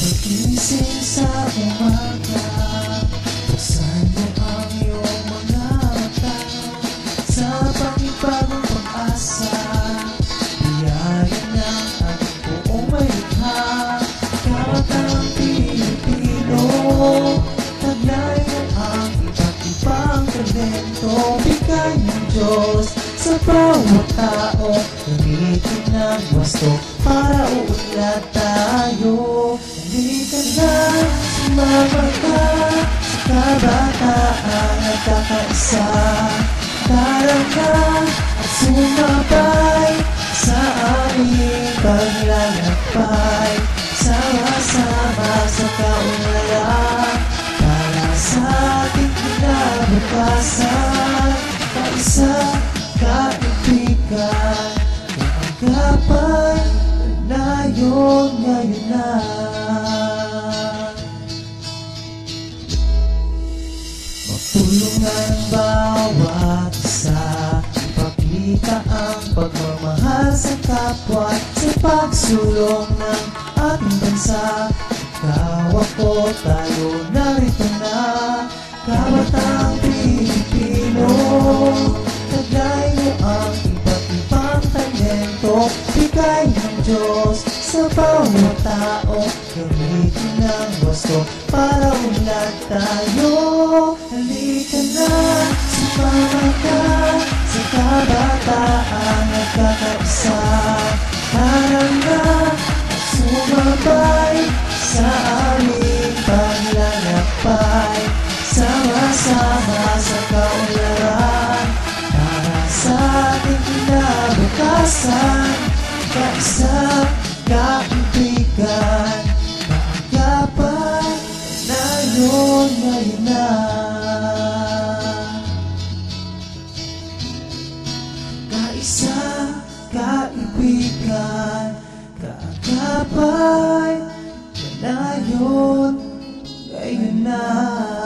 Pagising sa umaga Buksan mo ang iyong mga mata. Sa panibagong pag-asa Biyaya ng ating buong may likha Kabatang Pilipino Taglay mo ang iba't ibang talento. Bigay ng Diyos sa bawat tao. Gamitin ng wasto para uunlad tayo. na, ka Sa kabataan nagkakaisa Tara na at sumabay Sa aming paglalakbay Sama-sama sa kaunlaran Para sa ating kinabukasan Kaisa, kaibigan Kaagapay, layo ngayon na Magtulungan bawat isa Ipakita ang pagmamahal sa kapwa Sa pagsulong ng ating bansa. Ikaw ako, tayo narito na. Kabatang Pilipino. Taglay mo ang iba't ibang talento. Bigay ng Diyos sa bawat tao Gamitin ng wasto para unlad tayo Halika na, sumama ka Sa kabataan nagkakaisa Harang na sumabay Sa aming paglalakbay Sama-sama sa kaunlaran Para sa ating kinabukasan Kaisa, ngayon na Kaisa, kaibigan, kaagapay Yan na yun, ngayon na.